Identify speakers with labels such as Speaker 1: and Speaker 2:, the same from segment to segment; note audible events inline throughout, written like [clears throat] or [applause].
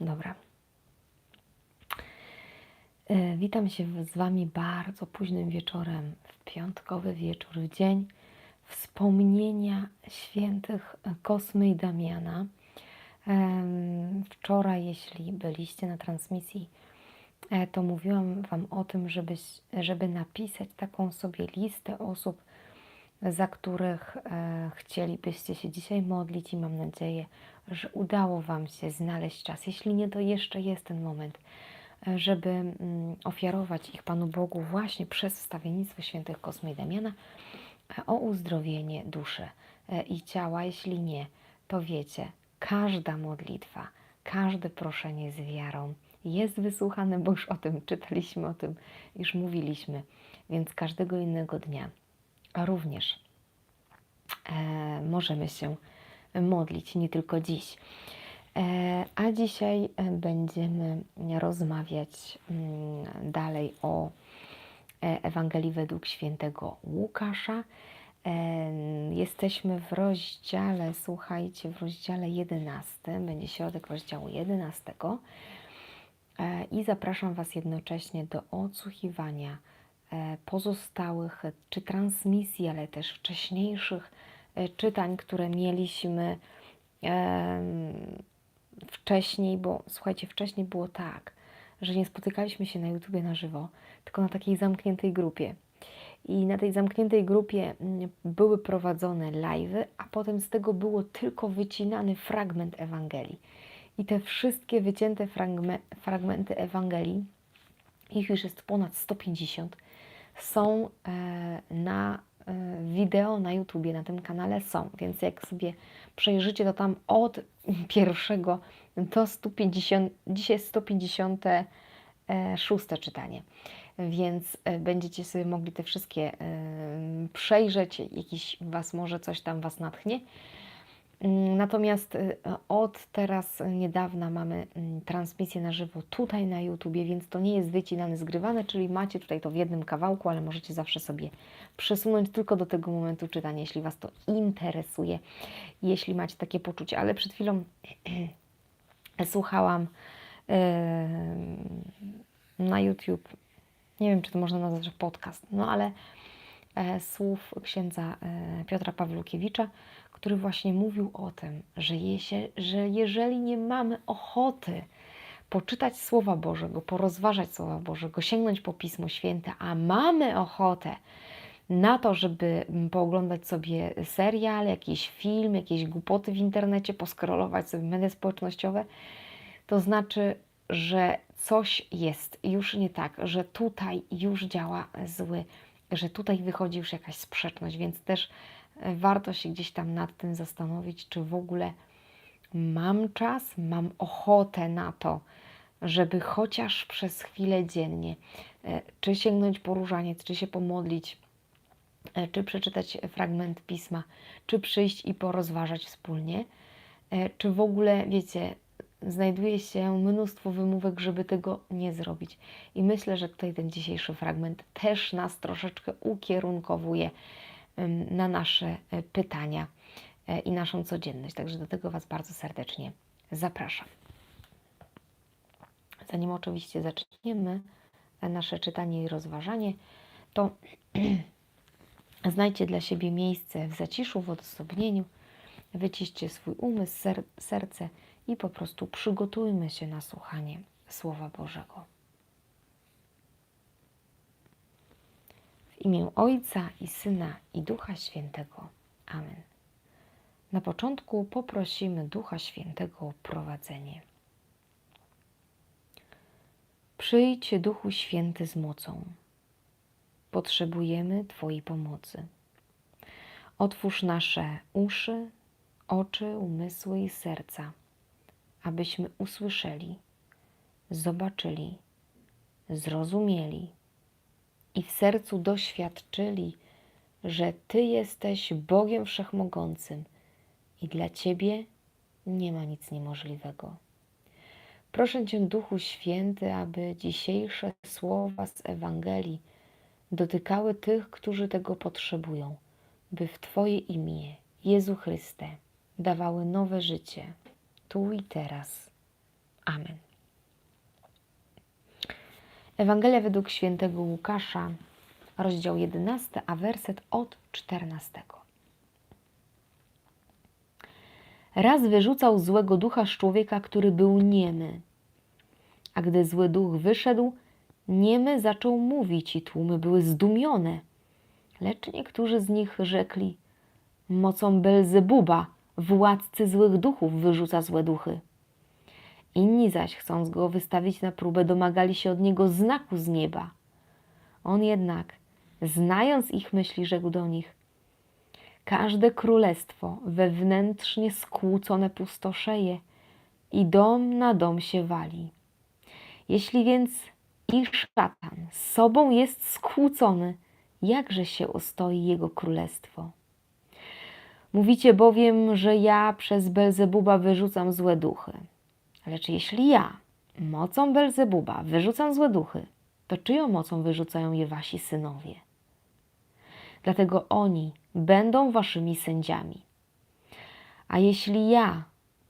Speaker 1: Dobra. E, Witam się z Wami bardzo późnym wieczorem, w piątkowy wieczór, w dzień wspomnienia świętych Kosmy i Damiana. Wczoraj, jeśli byliście na transmisji, e, to mówiłam Wam o tym, żebyś, żeby napisać taką sobie listę osób, za których e, chcielibyście się dzisiaj modlić i mam nadzieję, że udało Wam się znaleźć czas. Jeśli nie, to jeszcze jest ten moment, e, żeby mm, ofiarować ich Panu Bogu właśnie przez wstawiennictwo świętych Kosmy i Damiana e, o uzdrowienie duszy i ciała. Jeśli nie, to wiecie, każda modlitwa, każde proszenie z wiarą jest wysłuchane, bo już o tym czytaliśmy, o tym już mówiliśmy, więc każdego innego dnia również e, możemy się modlić, nie tylko dziś. E, a dzisiaj e, będziemy rozmawiać mm, dalej o Ewangelii według świętego Łukasza. Jesteśmy w rozdziale, słuchajcie, w rozdziale 11, będzie środek rozdziału 11. E, I zapraszam Was jednocześnie do odsłuchiwania pozostałych e, czy transmisji, ale też wcześniejszych e, czytań, które mieliśmy wcześniej, bo słuchajcie, wcześniej było tak, że nie spotykaliśmy się na YouTubie na żywo, tylko na takiej zamkniętej grupie. I na tej zamkniętej grupie mm, były prowadzone live'y, a potem z tego było tylko wycinany fragment Ewangelii. I te wszystkie wycięte fragme, fragmenty Ewangelii, ich już jest ponad 150, są e, na e, wideo na YouTubie, na tym kanale są. Więc jak sobie przejrzycie, to tam od [laughs] pierwszego do 150, dzisiaj jest 156 czytanie. Więc e, będziecie sobie mogli te wszystkie e, przejrzeć, jakiś Was może coś tam Was natchnie. Mm, Natomiast y, od teraz niedawna mamy mm, transmisję na żywo tutaj na YouTubie, więc to nie jest wycinane, zgrywane, czyli macie tutaj to w jednym kawałku, ale możecie zawsze sobie przesunąć tylko do tego momentu czytania, jeśli Was to interesuje, jeśli macie takie poczucie. Ale przed chwilą [clears throat] słuchałam yy, na YouTube, nie wiem, czy to można nazwać podcast, no ale e, słów księdza e, Piotra Pawlukiewicza, który właśnie mówił o tym, że, jesie, że jeżeli nie mamy ochoty poczytać Słowa Bożego, porozważać Słowa Bożego, sięgnąć po Pismo Święte, a mamy ochotę na to, żeby pooglądać sobie serial, jakiś film, jakieś głupoty w internecie, poskrolować sobie media społecznościowe, to znaczy, że coś jest już nie tak, że tutaj już działa zły, że tutaj wychodzi już jakaś sprzeczność, więc też warto się gdzieś tam nad tym zastanowić, czy w ogóle mam czas, mam ochotę na to, żeby chociaż przez chwilę dziennie, e, czy sięgnąć po różaniec, czy się pomodlić, e, czy przeczytać fragment pisma, czy przyjść i porozważać wspólnie, e, czy w ogóle, wiecie, znajduje się mnóstwo wymówek, żeby tego nie zrobić. I myślę, że tutaj ten dzisiejszy fragment też nas troszeczkę ukierunkowuje na nasze e, pytania e, i naszą codzienność. Także do tego Was bardzo serdecznie zapraszam. Zanim oczywiście zaczniemy e, nasze czytanie i rozważanie, to [clears throat] znajdźcie dla siebie miejsce w zaciszu, w odosobnieniu, wyciście swój umysł, ser, serce i po prostu przygotujmy się na słuchanie Słowa Bożego. W imię Ojca i Syna i Ducha Świętego. Amen. Na początku poprosimy Ducha Świętego o prowadzenie. Przyjdź, Duchu Święty, z mocą. Potrzebujemy Twojej pomocy. Otwórz nasze uszy, oczy, umysły i serca, abyśmy usłyszeli, zobaczyli, zrozumieli i w sercu doświadczyli, że Ty jesteś Bogiem Wszechmogącym i dla Ciebie nie ma nic niemożliwego. Proszę Cię, Duchu Święty, aby dzisiejsze słowa z Ewangelii dotykały tych, którzy tego potrzebują, by w Twoje imię, Jezu Chryste, dawały nowe życie, tu i teraz. Amen. Ewangelia według świętego Łukasza, rozdział 11, a werset od 14. Raz wyrzucał złego ducha z człowieka, który był niemy. A gdy zły duch wyszedł, niemy zaczął mówić i tłumy były zdumione. Lecz niektórzy z nich rzekli: Mocą Belzebuba, władcy złych duchów, wyrzuca złe duchy. Inni zaś, chcąc go wystawić na próbę, domagali się od niego znaku z nieba. On jednak, znając ich myśli, rzekł do nich: Każde królestwo wewnętrznie skłócone pustoszeje i dom na dom się wali. Jeśli więc ich szatan z sobą jest skłócony, jakże się ostoi jego królestwo? Mówicie bowiem, że ja przez Belzebuba wyrzucam złe duchy. Lecz jeśli ja, mocą Belzebuba, wyrzucam złe duchy, to czyją mocą wyrzucają je wasi synowie? Dlatego oni będą waszymi sędziami. A jeśli ja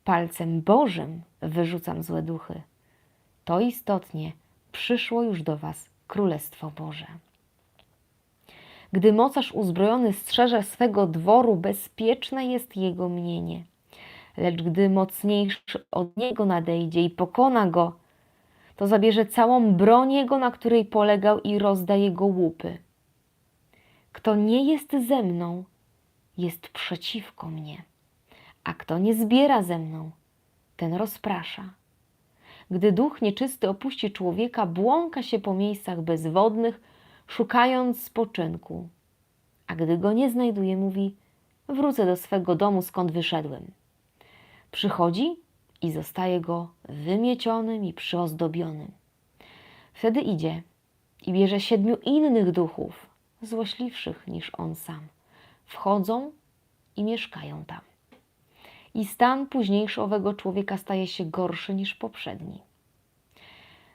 Speaker 1: palcem Bożym wyrzucam złe duchy, to istotnie przyszło już do was Królestwo Boże. Gdy mocarz uzbrojony strzeże swego dworu, bezpieczne jest jego mienie. Lecz gdy mocniejszy od niego nadejdzie i pokona go, to zabierze całą broń jego, na której polegał, i rozda jego łupy. Kto nie jest ze mną, jest przeciwko mnie, a kto nie zbiera ze mną, ten rozprasza. Gdy duch nieczysty opuści człowieka, błąka się po miejscach bezwodnych, szukając spoczynku. A gdy go nie znajduje, mówi: Wrócę do swego domu, skąd wyszedłem. Przychodzi i zostaje go wymiecionym i przyozdobionym. Wtedy idzie i bierze siedmiu innych duchów, złośliwszych niż on sam. Wchodzą i mieszkają tam. I stan późniejszy owego człowieka staje się gorszy niż poprzedni.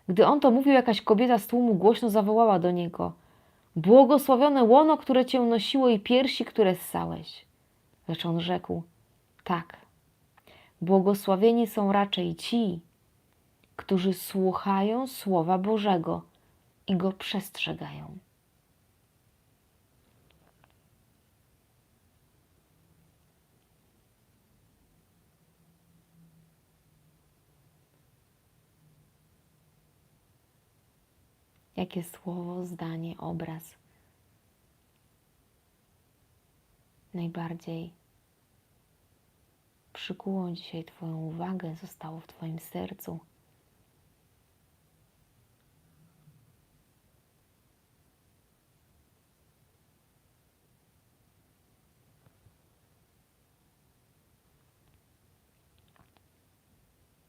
Speaker 1: Gdy on to mówił, jakaś kobieta z tłumu głośno zawołała do niego: Błogosławione łono, które cię nosiło, i piersi, które ssałeś. Lecz on rzekł: Tak, błogosławieni są raczej ci, którzy słuchają Słowa Bożego i go przestrzegają. jakie słowo, zdanie, obraz najbardziej przykuło dzisiaj Twoją uwagę, zostało w Twoim sercu.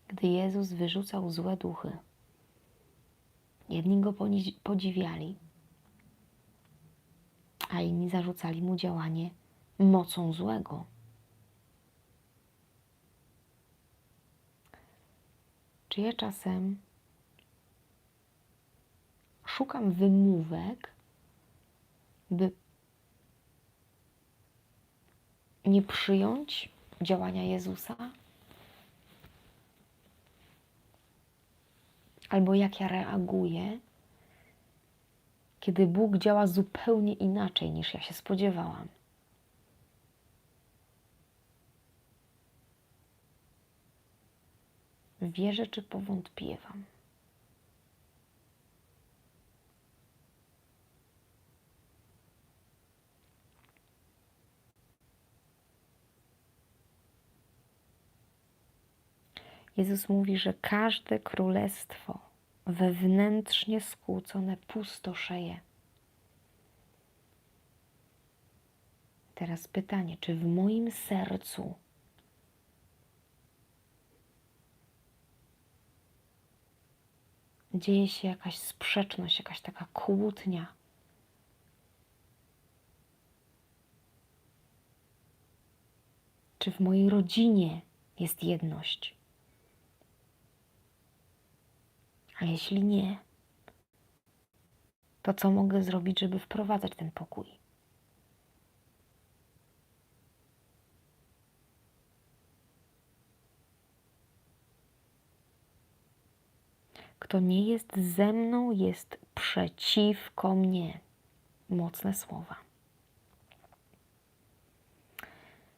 Speaker 1: Gdy Jezus wyrzucał złe duchy, Jedni go podziwiali, a inni zarzucali mu działanie mocą złego. Ja czasem szukam wymówek, by nie przyjąć działania Jezusa? albo jak ja reaguję, kiedy Bóg działa zupełnie inaczej niż ja się spodziewałam. Wierzę czy powątpiewam. Jezus mówi, że każde królestwo wewnętrznie skłócone pustoszeje. Teraz pytanie, czy w moim sercu dzieje się jakaś sprzeczność, jakaś taka kłótnia? Czy w mojej rodzinie jest jedność? A jeśli nie, to co mogę zrobić, żeby wprowadzać ten pokój? Kto nie jest ze mną, jest przeciwko mnie. Mocne słowa.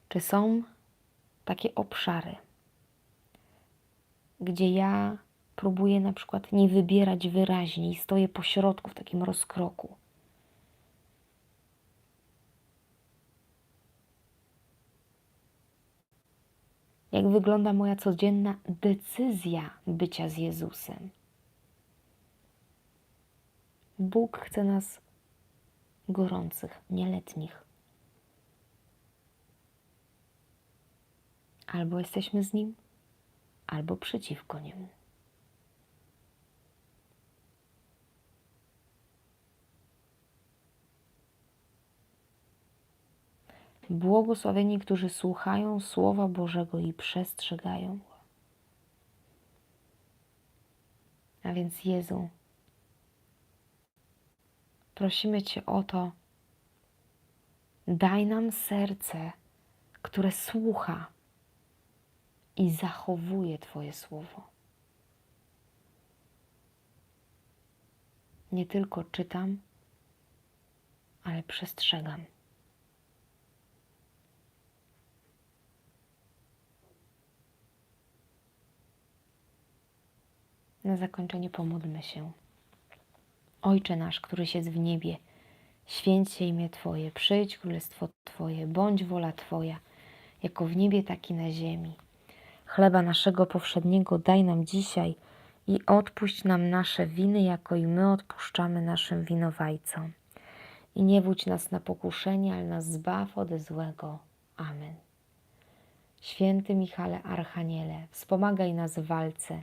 Speaker 1: Czy są takie obszary, gdzie ja próbuję na przykład nie wybierać wyraźnie i stoję po środku w takim rozkroku? Jak wygląda moja codzienna decyzja bycia z Jezusem? Bóg chce nas gorących, nieletnich. Albo jesteśmy z Nim, albo przeciwko Niemu. Błogosławieni, którzy słuchają Słowa Bożego i przestrzegają. A więc Jezu, prosimy Cię o to, daj nam serce, które słucha i zachowuje Twoje Słowo. Nie tylko czytam, ale przestrzegam. Na zakończenie pomódlmy się. Ojcze nasz, któryś jest w niebie, święć się imię Twoje, przyjdź królestwo Twoje, bądź wola Twoja, jako w niebie, tak i na ziemi. Chleba naszego powszedniego daj nam dzisiaj i odpuść nam nasze winy, jako i my odpuszczamy naszym winowajcom. I nie wódź nas na pokuszenie, ale nas zbaw ode złego. Amen. Święty Michale Archaniele, wspomagaj nas w walce,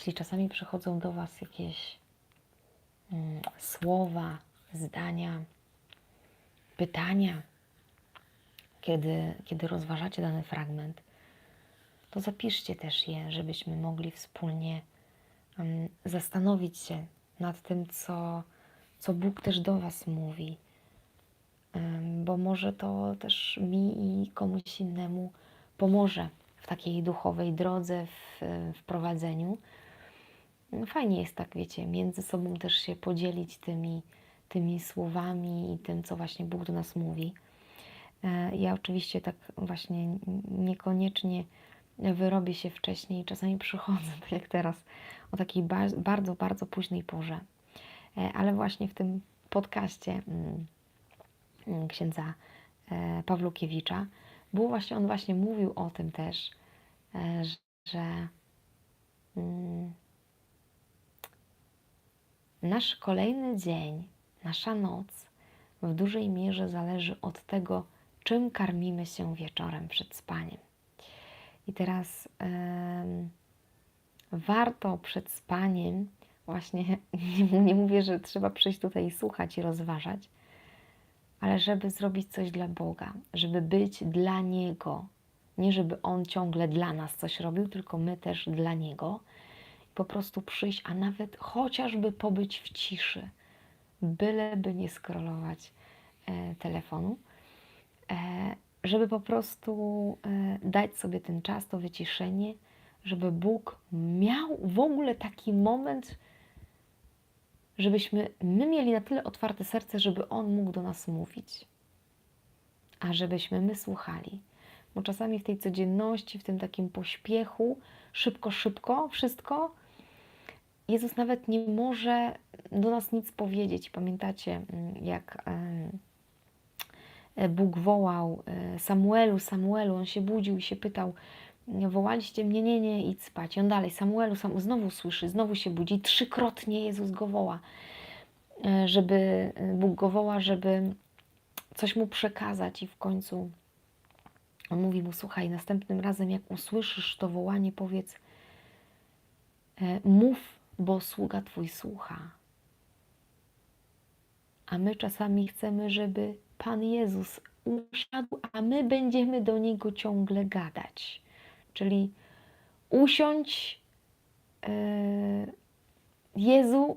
Speaker 1: Jeśli czasami przychodzą do Was jakieś mm, słowa, zdania, pytania, kiedy, kiedy rozważacie dany fragment, to zapiszcie też je, żebyśmy mogli wspólnie um, zastanowić się nad tym, co, co Bóg też do Was mówi. Bo może to też mi i komuś innemu pomoże w takiej duchowej drodze, w, w prowadzeniu. Fajnie jest tak, wiecie, między sobą też się podzielić tymi, tymi słowami i tym, co właśnie Bóg do nas mówi. E, ja oczywiście tak właśnie niekoniecznie wyrobię się wcześniej, czasami przychodzę, tak jak teraz, o takiej bardzo, bardzo późnej porze. E, ale właśnie w tym podcaście mm, mm, księdza e, Pawlukiewicza było właśnie, on właśnie mówił o tym też, że mm, nasz kolejny dzień, nasza noc w dużej mierze zależy od tego, czym karmimy się wieczorem przed spaniem. I teraz warto przed spaniem, właśnie nie, [laughs] nie mówię, że trzeba przyjść tutaj i słuchać i rozważać, ale żeby zrobić coś dla Boga, żeby być dla Niego. Nie żeby On ciągle dla nas coś robił, tylko my też dla Niego. Po prostu przyjść, a nawet chociażby pobyć w ciszy, byleby nie skrolować e, telefonu E, żeby po prostu e, dać sobie ten czas, to wyciszenie, żeby Bóg miał w ogóle taki moment, żebyśmy my mieli na tyle otwarte serce, żeby On mógł do nas mówić, a żebyśmy my słuchali. Bo czasami w tej codzienności, w tym takim pośpiechu, szybko, szybko, wszystko, Jezus nawet nie może do nas nic powiedzieć. Pamiętacie, mm, jak E, Bóg wołał e, Samuelu, Samuelu, on się budził i się pytał, wołaliście mnie, nie, nie, idź spać. I on dalej, Samuelu, Samuelu, znowu słyszy, znowu się budzi. Trzykrotnie Jezus go woła, e, żeby, Bóg go woła, żeby coś mu przekazać i w końcu on mówi mu, słuchaj, następnym razem jak usłyszysz to wołanie, powiedz, E, Mów, bo sługa Twój słucha. A my czasami chcemy, żeby Pan Jezus usiadł, a my będziemy do Niego ciągle gadać. Czyli usiądź, e, Jezu,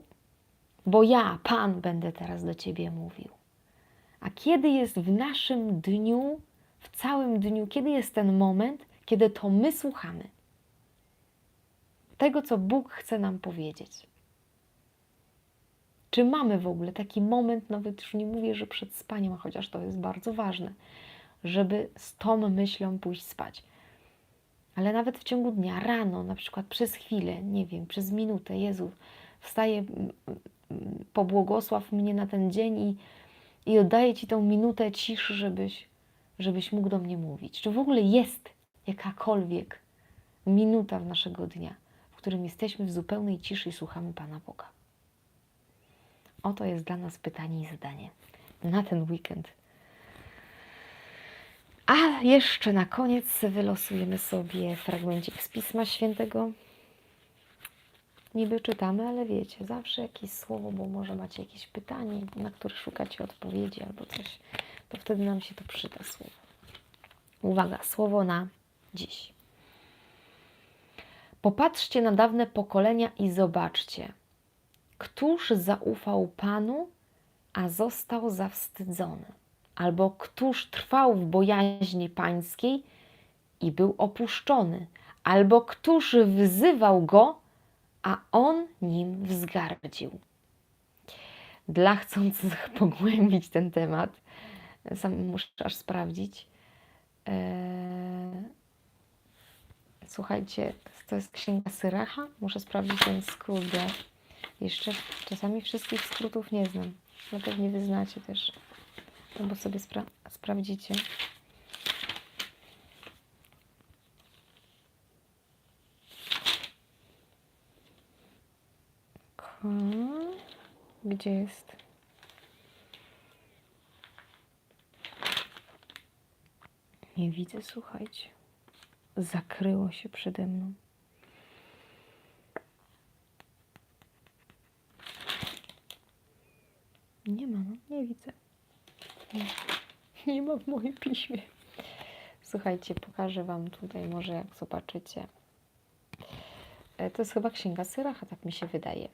Speaker 1: bo ja, Pan, będę teraz do Ciebie mówił. A kiedy jest w naszym dniu, w całym dniu, kiedy jest ten moment, kiedy to my słuchamy tego, co Bóg chce nam powiedzieć? Czy mamy w ogóle taki moment, nawet już nie mówię, że przed spaniem, chociaż to jest bardzo ważne, żeby z tą myślą pójść spać. Ale nawet w ciągu dnia, rano, na przykład przez chwilę, nie wiem, przez minutę, Jezu, wstaję, pobłogosław mnie na ten dzień i, i oddaję Ci tą minutę ciszy, żebyś, żebyś mógł do mnie mówić. Czy w ogóle jest jakakolwiek minuta w naszego dnia, którym jesteśmy w zupełnej ciszy i słuchamy Pana Boga? Oto jest dla nas pytanie i zadanie na ten weekend. A jeszcze na koniec wylosujemy sobie fragmencik z Pisma Świętego. Niby czytamy, ale wiecie, zawsze jakieś słowo, bo może macie jakieś pytanie, na które szukacie odpowiedzi albo coś, to wtedy nam się to przyda słowo. Uwaga, słowo na dziś. Popatrzcie na dawne pokolenia i zobaczcie, któż zaufał Panu, a został zawstydzony? Albo któż trwał w bojaźni pańskiej i był opuszczony? Albo któż wzywał go, a on nim wzgardził? Dla chcących [laughs] pogłębić ten temat, sam muszę aż sprawdzić. Eee, słuchajcie, to jest księga Syracha. Muszę sprawdzić ten skrót, bo jeszcze czasami wszystkich skrótów nie znam. No pewnie wy znacie też. Albo sobie spra sprawdzicie. Gdzie jest? Nie widzę, słuchajcie. Zakryło się przede mną. Nie ma, no, nie widzę. Nie, [laughs] nie ma w moim piśmie. Słuchajcie, pokażę Wam tutaj, może jak zobaczycie. E, To jest chyba Księga Syracha, tak mi się wydaje.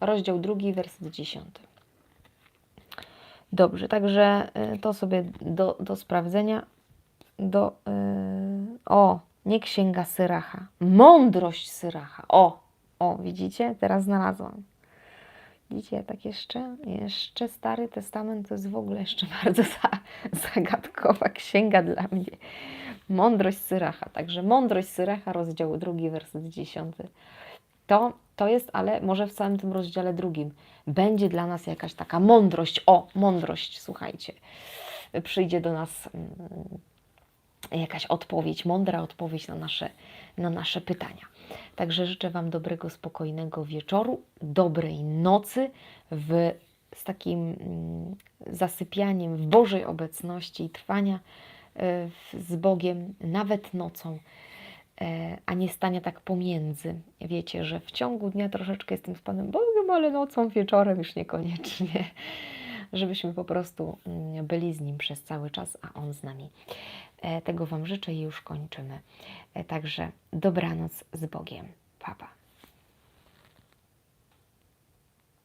Speaker 1: Rozdział drugi, werset dziesiąty. Dobrze, także e, to sobie do, do sprawdzenia. Do, e, o, nie Księga Syracha. Mądrość Syracha. O, o, widzicie? Teraz znalazłam. Widzicie, tak jeszcze, jeszcze Stary Testament to jest w ogóle jeszcze [laughs] bardzo za, zagadkowa księga dla mnie. Mądrość Syracha. Także mądrość Syracha, rozdział drugi, werset dziesiąty. To, to jest, ale może w całym tym rozdziale drugim będzie dla nas jakaś taka mądrość. O, mądrość, słuchajcie. Przyjdzie do nas mm, jakaś odpowiedź, mądra odpowiedź na nasze, na nasze pytania. Także życzę Wam dobrego, spokojnego wieczoru, dobrej nocy w, z takim mm, zasypianiem w Bożej obecności i trwania e, z Bogiem nawet nocą, e, a nie stania tak pomiędzy. Wiecie, że w ciągu dnia troszeczkę jestem z Panem Bogiem, ale nocą, wieczorem już niekoniecznie. [laughs] Żebyśmy po prostu mm, byli z Nim przez cały czas, a On z nami. E, Tego Wam życzę i już kończymy. E, Także dobranoc z Bogiem. Papa.